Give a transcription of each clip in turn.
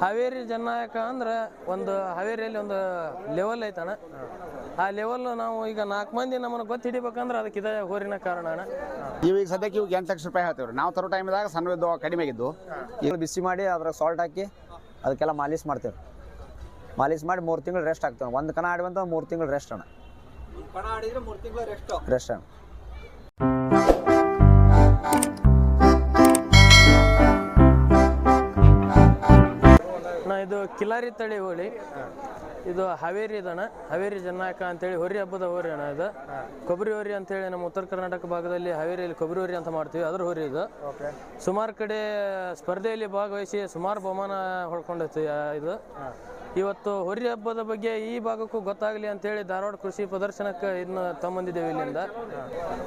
ಹಾವೇರಿ ಜನನಾಯಕ ಅಂದ್ರೆ ಒಂದು ಹಾವೇರಿಯಲ್ಲಿ ಒಂದು ಲೆವೆಲ್ ಐತಣ್ಣ ಆ ಲೆವೆಲ್ ನಾವು ಈಗ ನಾಲ್ಕು ಮಂದಿ ನಮ್ಮನ್ನು ಗೊತ್ತು ಹಿಡಿಬೇಕಂದ್ರೆ ಅದಕ್ಕೆ ಇದೇ ಹೋರಿನ ಕಾರಣ ಅಣ್ಣ. ಇವಾಗ ಸದ್ಯಕ್ಕೆ ಇವಾಗ ಎಂಟು ಲಕ್ಷ ರೂಪಾಯಿ ಹೇಳ್ತೇವೆ ನಾವು ತರೋ ಟೈಮ್ದಾಗ ಸಣ್ಣ ಇದ್ದು ಕಡಿಮೆ ಆಗಿದ್ದು. ಈಗ ಬಿಸಿ ಮಾಡಿ ಅದ್ರಾಗ ಸಾಲ್ಟ್ ಹಾಕಿ ಅದಕ್ಕೆಲ್ಲ ಮಾಲೀಸ್ ಮಾಡ್ತೇವೆ ಮಾಲೀಸ್ ಮಾಡಿ ಮೂರು ತಿಂಗಳು ರೆಸ್ಟ್ ಆಗ್ತೇವೆ. ಒಂದು ಕಣ ಆಡಿವಂತ ಮೂರು ತಿಂಗಳು ರೆಸ್ಟ್ ಅಣ್ಣ. ಕಣ ಆಡಿದ್ರೆ ಮೂರು ತಿಂಗಳು ರೆಸ್ಟ್ ರೆಸ್ಟ್ ಅಣ್ಣ. ಅಣ್ಣ ಇದು ಕಿಲಾರಿ ತಳಿ ಹೋಳಿ. ಇದು ಹಾವೇರಿ ಇದಣ್ಣ. ಹಾವೇರಿ ಅಂತ ಅಂತೇಳಿ ಹೊರಿ ಹಬ್ಬದ ಹೋರಿ ಅಣ್ಣ ಇದು. ಕೊಬ್ಬರಿ ಹೊರಿ ಅಂತೇಳಿ ನಮ್ಮ ಉತ್ತರ ಕರ್ನಾಟಕ ಭಾಗದಲ್ಲಿ ಹಾವೇರಿಯಲ್ಲಿ ಕೊಬ್ಬರಿ ಹೊರಿ ಅಂತ ಮಾಡ್ತೀವಿ. ಅದ್ರ ಹೊರಿ ಇದು. ಸುಮಾರು ಕಡೆ ಸ್ಪರ್ಧೆಯಲ್ಲಿ ಭಾಗವಹಿಸಿ ಸುಮಾರು ಬಹುಮಾನ ಹೊಡ್ಕೊಂಡೈತಿ ಇದು. ಇವತ್ತು ಹೊರಿ ಹಬ್ಬದ ಬಗ್ಗೆ ಈ ಭಾಗಕ್ಕೂ ಗೊತ್ತಾಗಲಿ ಅಂತೇಳಿ ಧಾರವಾಡ ಕೃಷಿ ಪ್ರದರ್ಶನಕ್ಕೆ ಇದನ್ನ ತಮ್ಮಂದಿದ್ದೇವೆ ಇಲ್ಲಿಂದ.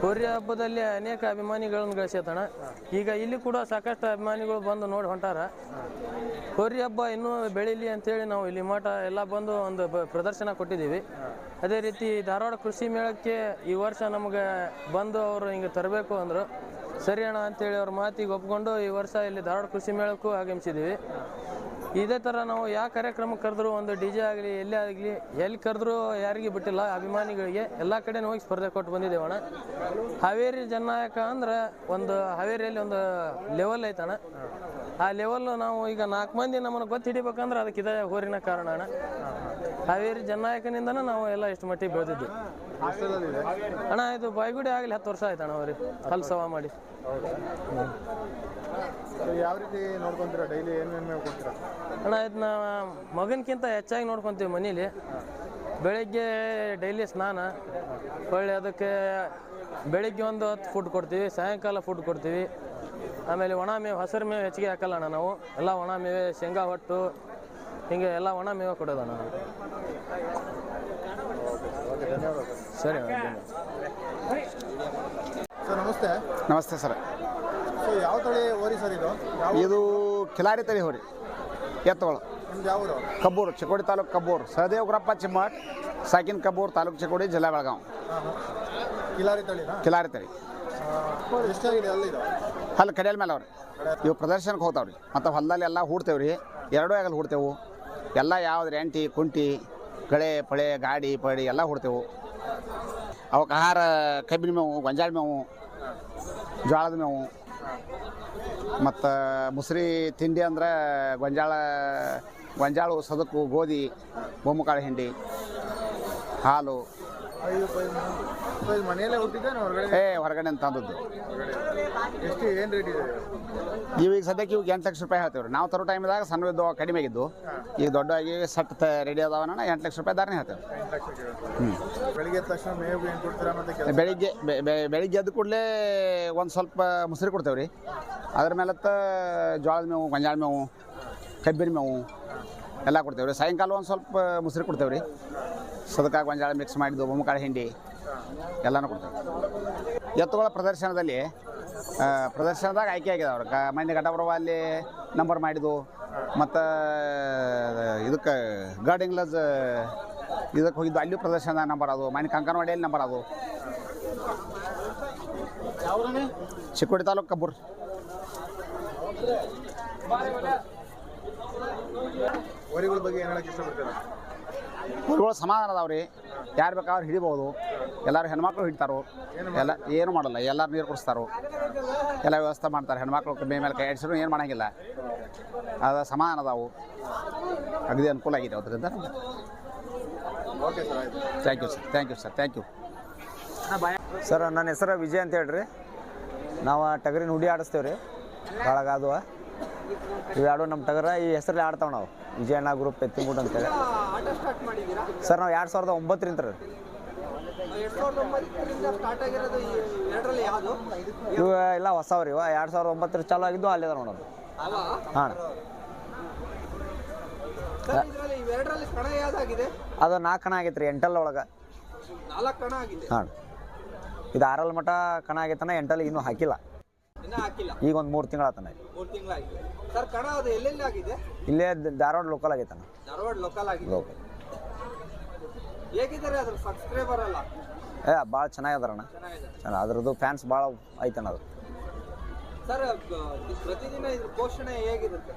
ಹೊರಿ ಹಬ್ಬದಲ್ಲಿ ಅನೇಕ ಅಭಿಮಾನಿಗಳನ್ನು ಗಳಿಸೈತಣ್ಣ ಈಗ ಇಲ್ಲಿ ಕೂಡ ಸಾಕಷ್ಟು ಅಭಿಮಾನಿಗಳು ಬಂದು ನೋಡಿ ಹೊಂಟಾರ. ಹೊರಿ ಹಬ್ಬ ಇನ್ನೂ ಬೆಳೀಲಿ ಅಂತೇಳಿ ನಾವು ಇಲ್ಲಿ ಮಠ ಎಲ್ಲ ಬಂದು ಒಂದು ಪ್ರದರ್ಶನ ಕೊಟ್ಟಿದ್ದೀವಿ. ಅದೇ ರೀತಿ ಧಾರವಾಡ ಕೃಷಿ ಮೇಳಕ್ಕೆ ಈ ವರ್ಷ ನಮಗೆ ಬಂದು ಅವರು ಹಿಂಗೆ ತರಬೇಕು ಅಂದರು. ಸರಿ ಅಣ್ಣ ಅಂತೇಳಿ ಅವ್ರ ಮಾತಿಗೆ ಒಪ್ಕೊಂಡು ಈ ವರ್ಷ ಇಲ್ಲಿ ಧಾರವಾಡ ಕೃಷಿ ಮೇಳಕ್ಕೂ ಆಗಮಿಸಿದ್ದೀವಿ. ಇದೇ ಥರ ನಾವು ಯಾವ ಕಾರ್ಯಕ್ರಮಕ್ಕೆ ಕರೆದ್ರು ಒಂದು ಡಿ ಜೆ ಆಗಲಿ, ಎಲ್ಲೇ ಆಗಲಿ, ಎಲ್ಲಿ ಕರೆದ್ರು ಯಾರಿಗೆ ಬಿಟ್ಟಿಲ್ಲ. ಅಭಿಮಾನಿಗಳಿಗೆ ಎಲ್ಲ ಕಡೆ ಹೋಗಿ ಸ್ಪರ್ಧೆ ಕೊಟ್ಟು ಬಂದಿದ್ದೇವೆ ಅಣ್ಣ. ಹಾವೇರಿ ಜನನಾಯಕ ಅಂದ್ರೆ ಒಂದು ಹಾವೇರಿಯಲ್ಲಿ ಒಂದು ಲೆವೆಲ್ ಐತಣ್ಣ ಆ ಲೆವೆಲ್ ನಾವು ಈಗ ನಾಲ್ಕು ಮಂದಿ ನಮ್ಮನ್ನು ಗೊತ್ತು ಹಿಡಿಬೇಕಂದ್ರೆ ಅದಕ್ಕೆ ಇದೇ ಹೋರಿನ ಕಾರಣ ಅಣ್ಣ. ಹಾವೇರಿ ಜನನಾಯಕನಿಂದನೂ ನಾವು ಎಲ್ಲ ಇಷ್ಟು ಮಟ್ಟಿಗೆ ಬೆಳೆದಿದ್ದು. ಅಣ್ಣ, ಇದು ಬಾಯ್ಗುಡಿ ಆಗಲಿ ಹತ್ತು ವರ್ಷ ಆಯ್ತಣ್ಣ ಅವ್ರಿ ಕಲ್ಸವ ಮಾಡಿ. ಯಾವ ರೀತಿ ನೋಡ್ಕೊಂತೀರಾ? ಡೈಲಿ ಏನೇನು ಮೇವು ಕೊಡ್ತೀರಾ? ಅಣ್ಣ ಇದನ್ನ ಮಗನ್ಕಿಂತ ಹೆಚ್ಚಾಗಿ ನೋಡ್ಕೊತೀವಿ ಮನೇಲಿ. ಬೆಳಿಗ್ಗೆ ಡೈಲಿ ಸ್ನಾನ ಒಳ್ಳೆ ಅದಕ್ಕೆ ಬೆಳಿಗ್ಗೆ ಒಂದು ಹೊತ್ತು ಫುಡ್ ಕೊಡ್ತೀವಿ ಸಾಯಂಕಾಲ ಫುಡ್ ಕೊಡ್ತೀವಿ. ಆಮೇಲೆ ಒಣ ಮೇವು ಹಸಿರು ಮೇವು ಹೆಚ್ಚಿಗೆ ಹಾಕಲ್ಲ ಅಣ್ಣ ನಾವು. ಎಲ್ಲ ಒಣ ಮೇವೆ ಶೇಂಗಾ ಹೊಟ್ಟು ಹಿಂಗೆ ಎಲ್ಲ ಒಣ ಮೇವೆ ಕೊಡೋದಣ್ಣ ನಾವು. ಸರಿ ಅಣ್ಣ ಸರ್ ನಮಸ್ತೆ. ನಮಸ್ತೆ ಸರ್. ಸೊ ಯಾವ ತಳಿ ಓರಿ ಸರ್ ಇದು? ಯಾವ ಇದು ಕಿಲಾರಿ ತಳಿ ಹೋರಿ. ಎತ್ತಗಳು. ನಿಮ್ದು ಯಾವ ಊರು? ಕಬ್ಬೂರು ಚಿಕ್ಕೋಡಿ ತಾಲೂಕು ಕಬ್ಬೂರು. ಸಹದೇವ್ ಗುರಪ್ಪ ಚಿಮ್ಮಟ್ ಸಾಕಿನ್ ಕಬ್ಬೂರು ತಾಲೂಕು ಚಿಕ್ಕೋಡಿ ಜಿಲ್ಲಾ ಬೆಳಗಾವಿ. ಕಿಲಾರಿ ತಳಿನಾ? ಕಿಲಾರಿ ತಳಿ. ಆ, ಎಷ್ಟಾಗಿದೆ ಅಲ್ಲಿ ಇದು? ಅಲ್ಲಿ ಕಡಿಯಲ್ ಮೇಲೆ ಅವ್ರಿ. ಇವು ಪ್ರದರ್ಶನಕ್ಕೆ ಹೋಗ್ತಾವ್ರಿ. ಮತ್ತು ಹೊಲದಲ್ಲಿ ಎಲ್ಲ ಹೂಡ್ತೇವೆ ರೀ ಎರಡೂ ಆಗಲ್ಲಿ ಹೂಡ್ತೇವೆ. ಎಲ್ಲ ಯಾವ್ದು ಎಂಟಿ ಕುಂಟಿ ಕಳೆ ಪಳೆ ಗಾಡಿ ಪಡಿ ಎಲ್ಲ ಹೂಡ್ತೇವೆ. ಅವಕ್ಕೆ ಆಹಾರ ಕಬ್ಬಿನ ಮೇವು ಗೊಂಜಾಳ ಮೇವು ಜೋಳದ ಮೇವು. ಮತ್ತು ಮುಸ್ರಿ ತಿಂಡಿ ಅಂದ್ರೆ ಗೊಂಜಾಳ ಗೊಂಜಾಳು ಸದಕು ಗೋಧಿ ಬೊಮ್ಮಕಾಳು ಹಿಂಡಿ ಹಾಲು. ಮನೆಯಲ್ಲೇ ಹೊರಗಡೆ? ಏ ಹೊರಗಡೆ ತಂದದ್ದು ಎಷ್ಟು ಏನು ರೇಟ್ ಇದೆ? ಇವಾಗ ಸದ್ಯಕ್ಕೆ ಇವಾಗ ಎಂಟು ಲಕ್ಷ ರೂಪಾಯಿ ಹೇಳ್ತೇವೆ ನಾವು ತರೋ ಟೈಮ್ದಾಗ ಸಣ್ಣ ಇದ್ದು ಕಡಿಮೆ ಆಗಿದ್ದು. ಈಗ ದೊಡ್ಡವಾಗಿ ಸಟ್ ರೆಡಿ ಅದಾವನ ಎಂಟು ಲಕ್ಷ ರೂಪಾಯಿ ದಾರನೇ ಹೇಳ್ತೇವೆ ಬೆಳಿಗ್ಗೆ ಎದ್ದ ತಕ್ಷಣ ಮೇವು ಏನು ಕೊಡ್ತೀರಾ ಮತ್ತೆ ಕೆಲಸ? ಬೆಳಿಗ್ಗೆ ಬೆ- ಬೆ- ಬೆಳಿಗ್ಗೆ ಎದ್ದ ಕೂಡಲೇ ಒಂದು ಸ್ವಲ್ಪ ಮುಸ್ರಿ ಕೊಡ್ತೇವೆ ರೀ ಅದ್ರ ಮೇಲತ್ತ ಜೋಳದ ಮೇವು ಗೊಂಜಾಳ ಮೇವು ಕಬ್ಬಿನ ಮೇವು ಎಲ್ಲ ಕೊಡ್ತೇವೆ ರೀ ಸಾಯಂಕಾಲ ಒಂದು ಸ್ವಲ್ಪ ಮುಸ್ರಿ ಕೊಡ್ತೇವೆ ರೀ ಸದಕ ಗಂಜಾಳ ಮಿಕ್ಸ್ ಮಾಡಿದ್ದು ಬೊಮ್ಮಕಾಳು ಹಿಂಡಿ. ಎಲ್ಲನೂ ಕೊಡ್ತಾರೆ. ಎತ್ತುಗಳ ಪ್ರದರ್ಶನದಲ್ಲಿ ಪ್ರದರ್ಶನದಾಗ ಆಯ್ಕೆ ಆಗಿದೆ ಅವ್ರು. ಕ ಮೊನ್ನೆ ಘಟಪ್ರಭ ಅಲ್ಲಿ ನಂಬರ್ ಮಾಡಿದ್ದು ಮತ್ತು ಇದಕ್ಕೆ ಗಾರ್ಡಿಂಗ್ ಲಜ್ ಇದಕ್ಕೆ ಹೋಗಿದ್ದು ಅಲ್ಲಿ ಪ್ರದರ್ಶನ ನಂಬರ್ ಅದು. ಮೊನ್ನೆ ಕಂಕನವಾಡಿಯಲ್ಲಿ ನಂಬರ್ ಅದು. ಚಿಕ್ಕೋಡಿ ತಾಲೂಕು ಕಬ್ಬೂರ್. ಬಗ್ಗೆ ಏನು ಹೇಳಕ್ಕೆ ಇಷ್ಟಪಡ್ತೀರಾ? ಊರುಗಳು ಸಮಾಧಾನ ಅದಾವ್ರಿ. ಯಾರು ಬೇಕಾದ್ರೂ ಹಿಡಿಬೋದು. ಎಲ್ಲರೂ ಹೆಣ್ಮಕ್ಳು ಹಿಡಿತಾರೋ, ಎಲ್ಲ ಏನು ಮಾಡಲ್ಲ, ಎಲ್ಲರೂ ನೀರು ಕುಡಿಸ್ತಾರೋ, ಎಲ್ಲ ವ್ಯವಸ್ಥೆ ಮಾಡ್ತಾರೆ. ಹೆಣ್ಮಕ್ಳು ಮೇ ಮೇಲೆ ಕೈ ಆಡಿಸಿದ್ರು ಏನು ಮಾಡಂಗಿಲ್ಲ. ಅದು ಸಮಾನ ಅದಾವು. ಅಗದಿ ಅನುಕೂಲ ಆಗಿದೆ ಅದರಿಂದ. Thank you sir thank you sir thank you sir, ನನ್ನ ಹೆಸರು ವಿಜಯ್ ಅಂತ ಹೇಳ್ರಿ. ನಾವು ಟಗರಿನ ಹುಡಿ ಆಡಿಸ್ತೇವೆ ರೀ ಇವು ಎರಡು ನಮ್ಮ ಟಗರ ಈ ಹೆಸರಲ್ಲಿ ಆಡ್ತಾವ ನಾವು. ವಿಜಯಣ್ಣ ಗ್ರೂಪ್ ಎತ್ತಿಂಗೂಟ್ ಅಂತೇಳಿ. ಸರ್ ನಾವು ಎರಡು ಸಾವಿರದ ಒಂಬತ್ತರಿಂದ ರೀ. ಇಲ್ಲ ಇವು ಎಲ್ಲ ಹೊಸವ್ರಿ ಇವ. ಎರಡು ಸಾವಿರದ ಒಂಬತ್ತರ ಚಾಲು ಆಗಿದ್ದು ಅಲ್ಲಿದೆ ನೋಡೋದು ಅವ ಹಾಂ. ಅದು ನಾಲ್ಕು ಕಣ ಆಗೈತ್ರಿ ಎಂಟಲ್ ಒಳಗೆ. ಹಾಂ. ಇದು ಆರಲ್ ಮಠ ಕಣ ಆಗೈತನ ಎಂಟಲ್ ಇನ್ನೂ ಹಾಕಿಲ್ಲ. ಈಗ ಒಂದು ಮೂರು ತಿಂಗಳಾತನ ಮೂರು ತಿಂಗಳಾಗಿದೆ ಸರ್ ಕಣ ಅದು ಎಲ್ಲೆಲ್ಲಿ ಆಗಿದೆ? ಇಲ್ಲೇ ಧಾರವಾಡ ಲೋಕಲ್ ಆಗೈತನ ಧಾರವಾಡ ಲೋಕಲ್ ಆಗಿದೆ. ಹೇಗಿದ್ದಾರೆ ಅದ್ರ ಸಬ್ಸ್ಕ್ರೈಬರ್ ಅಲ್ಲ ಏ ಭಾಳ ಚೆನ್ನಾಗದಾರಣ್ಣ ಚೆನ್ನಾಗಿದೆ ಚೆನ್ನಾಗಿ ಅದ್ರದ್ದು ಫ್ಯಾನ್ಸ್ ಭಾಳ ಐತಣ್ಣ ಅದು. ಸರ್ ಪ್ರತಿದಿನ ಇದ್ರ ಪೋಷಣೆ ಹೇಗಿರುತ್ತೆ?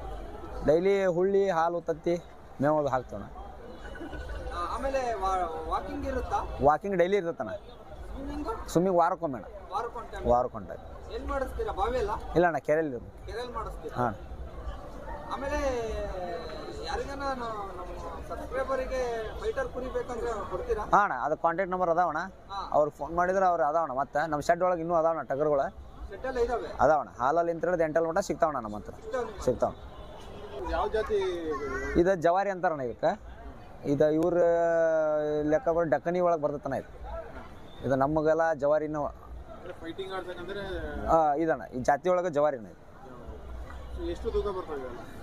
ಡೈಲಿ ಹುಳ್ಳಿ ಹಾಲು ತತ್ತಿ ಮೇವು ಹಾಕ್ತಣ್ಣ ಆಮೇಲೆ ವಾಕಿಂಗ್ ಇರುತ್ತಾ? ವಾಕಿಂಗ್ ಡೈಲಿ ಇರ್ತೈತಣ್ಣ. ಸ್ವಿಮ್ಮಿಂಗ್ ಸ್ವಿಮ್ಮಿಂಗ್ ವಾರಕ್ಕೊಮ್ಮೆ ಅಣ್ಣ. ವಾರಕ್ಕೊಂಟೆ ವಾರಕ್ಕೊಂಟಾಗ ಎಲ್ಲಿ ಮಾಡಿಸ್ತೀರಾ? ಬಾವಿ ಅಲ್ಲ? ಇಲ್ಲ ಅಣ್ಣ ಕೆರೆಯಲ್ಲಿ ಇರೋದು. ಕೆರೆಯಲ್ಲಿ ಮಾಡಿಸ್ತೀರಾ? ಹಾಂ. ಆಮೇಲೆ ಯಾರಿಗಾನ ನಾವು ನಮ್ಮ ಸಬ್ಸ್ಕ್ರೈಬರಿಗೆ ಫೈಟರ್ ಕುರಿ ಬೇಕಂದ್ರೆ ಕೊಡ್ತೀರಾ? ಹಾಂ ಅಣ್ಣ ಅದು ಕಾಂಟ್ಯಾಕ್ಟ್ ನಂಬರ್ ಅದಾವಣ್ಣ ಅವ್ರು ಫೋನ್ ಮಾಡಿದ್ರೆ ಅವ್ರು ಅದಾವಣ್ಣ ಮತ್ತೆ ನಮ್ಮ ಶೆಡ್ ಒಳಗೆ ಇನ್ನೂ ಅದಾವಣ್ಣ ಟಗರುಗಳು. ಅದಾವಣ ಇದಾವೆ? ಹಾಲಲ್ಲಿ ಇಂತ ಎಂಟಲ್ ಮಟ್ಟ ಸಿಗ್ತಾವಣ ನಮ್ಮ ಹತ್ರ ಸಿಗ್ತಾವ ಯಾವ ಜಾತಿ ಇದು? ಜವಾರಿ ಅಂತಾರಣ್ಣ ಇದಕ್ಕೆ. ಇದು ಇವ್ರ ಲೆಕ್ಕ ಬರೋ ಡಕ್ಕನಿ ಒಳಗೆ ಬರ್ತೈತಣ್ಣ ಇದು. ಇದು ನಮಗೆಲ್ಲ ಜವಾರಿನ ಫೈಟಿಂಗ್ ಆಡ್ಬೇಕಂದ್ರೆ ಆ, ಇದಣ್ಣ ಈ ಜಾತಿ ಒಳಗೆ ಜವಾರಿನ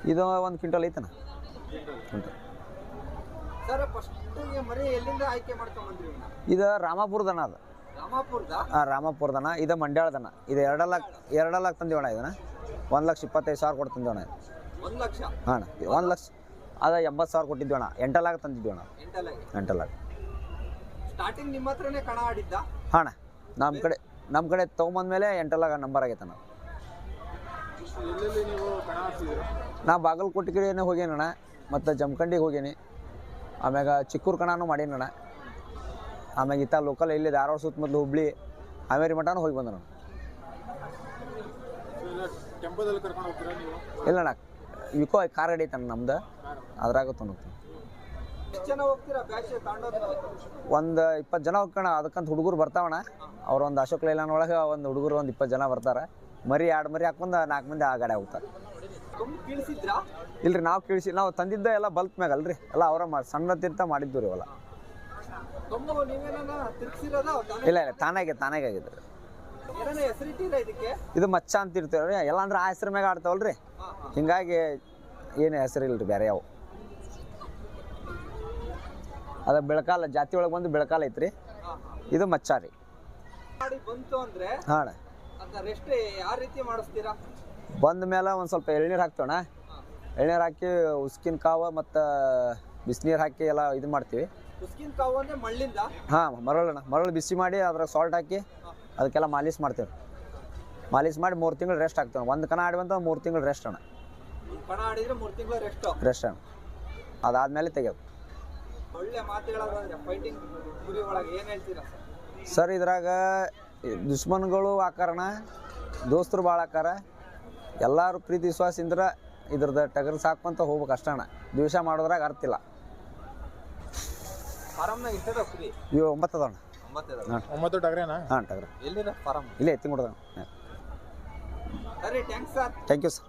ಇದು. ಒಂದು ಕ್ವಿಂಟಲ್ ಐತಣ್ಣ. ಇದು ರಾಮಾಪುರದಣ್ಣ ಅದು. ರಾಮಾಪುರದ? ಹಾಂ ರಾಮಾಪುರದಣ್ಣ ಇದು ಮಂಡ್ಯಾಳದನ ಇದು ಎರಡಲ್ಲ ಲಕ್ಷ ತಂದಿವಣ ಇದನ್ನ. ಒಂದು ಲಕ್ಷ ಇಪ್ಪತ್ತೈದು ಸಾವಿರ ಕೊಟ್ಟು ತಂದೀವಣ ಇದು ಒಂದ್ ಲಕ್ಷ? ಹಾಂ ಒಂದು ಲಕ್ಷ ಅದ ಎಂಬತ್ತು ಸಾವಿರ ಕೊಟ್ಟಿದ್ದೀವಣ್ಣ ಎಂಟಲ್ಲಾಗ ತಂದಿದ್ದೀವಣ ಎಂಟಲಾಗಿ ಎಂಟಲ್ಲಾಗ ಸ್ಟಾರ್ಟಿಂಗ್ ನಿಮ್ಮ ಹತ್ರನೇ ಕಣ ಆಡಿದ್ದ? ನಮ್ಮ ಕಡೆ ನಮ್ಮ ಕಡೆ ತೊಗೊಂಬಂದ್ಮೇಲೆ ಎಂಟಲ್ಲಾಗ ನಂಬರ್ ಆಗೈತೆ ನಾವು ನಾ ಬಾಗಲಕೋಟೆ ಕಡೆನೇ ಹೋಗೇನಣ್ಣ ಮತ್ತು ಜಮಖಂಡಿಗೆ ಹೋಗೇನಿ. ಆಮ್ಯಾಗ ಚಿಕ್ಕೂರು ಕಣನೂ ಮಾಡೀನಣ್ಣ ಆಮ್ಯಾಗ ಇತ್ತ ಲೋಕಲ್ ಇಲ್ಲಿ ಧಾರವಾಡ ಸುತ್ತಮುತ್ತಲು ಹುಬ್ಳಿ ಆಮೇರಿ ಮಠನೂ ಹೋಗಿ ಬಂದ ನಾನು ಎಲ್ಲ ಟೆಂಪೋದಲ್ಲಿ ಕರ್ಕೊಂಡು ಹೋಗ್ತೀರಾ ನೀವು? ಇಲ್ಲಣ್ಣ ವಿಕೋ ಕಾರ್ ಗಾಡಿ ಐತಣ್ಣ ನಮ್ದು. ಅದ್ರಾಗ ತೊಗೊಂಡು ಒಂದು ಇಪ್ಪತ್ತು ಜನ ಹೋಗ್ಕಣ ಅದಕ್ಕಂತ ಹುಡುಗರು ಬರ್ತಾವಣ. ಅವ್ರ ಒಂದು ಅಶೋಕ್ ಲೈಲಾನ್ ಒಳಗೆ ಒಂದು ಹುಡುಗರು ಒಂದು ಇಪ್ಪತ್ತು ಜನ ಬರ್ತಾರೆ. ಮರಿ ಎರಡು ಮರಿ ಹಾಕೊಂಡು ನಾಲ್ಕು ಮಂದಿ ಆ ಗಾಡಿ ಹೋಗ್ತಾರೆ. ಇಲ್ರಿ ನಾವು ಕೇಳಿಸಿ ನಾವು ತಂದಿದ್ದ ಎಲ್ಲ ಬಲ್ಕ್ ಮ್ಯಾಗ ಅಲ್ರಿ. ಎಲ್ಲ ಅವರ ಮಾಡಿ ಸಣ್ಣ ತೀರ್ಥ ಮಾಡಿದ್ದು ರೀ ಅವೆಲ್ಲ ಇಲ್ಲ ಇಲ್ಲ ತಾನಾಗೆ ತಾನಾಗೆ ಆಗಿದ್ರಿ. ಇದು ಮಚ್ಚ ಅಂತ ಇರ್ತೀವ್ರಿ ಎಲ್ಲ ಅಂದ್ರೆ ಆ ಹೆಸರು ಮ್ಯಾಗ ಆಡ್ತಾವಲ್ರಿ. ಹಿಂಗಾಗಿ ಏನು ಹೆಸರು ಇಲ್ರಿ ಬೇರೆ ಯಾವ. ಅದ ಬೆಳಕಾಲ ಜಾತಿ ಒಳಗೆ ಬಂದು ಬೆಳಕಾಲ ಐತ್ರಿ. ಇದು ಮಚ್ಚಾರಿ. ಬಂತು ಅಂದ್ರೆ ಹಾಂ ಅಣ್ಣ. ರೆಸ್ಟ್ ಯಾವ ರೀತಿ ಮಾಡಿಸ್ತೀರಾ? ಬಂದ ಮೇಲೆ ಒಂದು ಸ್ವಲ್ಪ ಎಳ್ನೀರು ಹಾಕ್ತೇವಣ ಎಳ್ನೀರು ಹಾಕಿ ಉಸ್ಕಿನ ಕಾವ ಮತ್ತು ಬಿಸಿನೀರು ಹಾಕಿ ಎಲ್ಲ ಇದು ಮಾಡ್ತೀವಿ. ಉಸ್ಕಿನ ಕಾವು ಅಂದ್ರೆ ಮಳ್ಳಿಂದ ಹಾಂ ಮರಳಣ್ಣ ಮರಳು ಬಿಸಿ ಮಾಡಿ ಅದ್ರಾಗ ಸಾಲ್ಟ್ ಹಾಕಿ ಅದಕ್ಕೆಲ್ಲ ಮಾಲೀಸ್ ಮಾಡ್ತೇವೆ. ಮಾಲೀಸ್ ಮಾಡಿ ಮೂರು ತಿಂಗಳು ರೆಸ್ಟ್ ಹಾಕ್ತೇವೆ. ಒಂದು ಕಣ ಆಡಿವಂತ ಮೂರು ತಿಂಗಳು ರೆಸ್ಟ್ ಅಣ್ಣ. ರೆಸ್ಟ್ ಅಣ್ಣ. ಅದಾದಮೇಲೆ ತೆಗೆಯೋದು ಒಳ್ಳೆ ಮಾತುಗಳಾದ್ರೆ ಫೈಟಿಂಗ್ ಗುರಿ ಒಳಗೆ ಏನ್ ಹೇಳ್ತೀರಾ ಸರ್? ಸರ್ ಇದ್ರಾಗ ದುಶ್ಮನ್ಗಳು ಆಕಾರಣ ದೋಸ್ತರು ಭಾಳ ಆಕಾರ. ಎಲ್ಲಾರು ಪ್ರೀತಿ ವಿಶ್ವಾಸದಿಂದ ಇದ್ರದ್ದು ಟಗರ್ ಸಾಕ್ಕೊಂತ ಹೋಗ್ಬೇಕು ಅಷ್ಟಣ ದ್ವೇಷ ದಿವಸ ಮಾಡೋದ್ರಾಗ ಅರ್ಥ ಇಲ್ಲ. ಫಾರಮ್ನಾಗ ಇರ್ತದ ಕುರಿ ಇವು ಒಂಬತ್ತು ಅದಾವಣ್ಣ ಒಂಬತ್ತದ ಒಂಬತ್ತು ಟಗರೇನಾ? ಹಾಂ ಟಗರ್. ಎಲ್ಲಿರ ಫಾರಮ್? ಇಲ್ಲೇ ಎತ್ತಿ ಸರಿ thanks sir thank you sir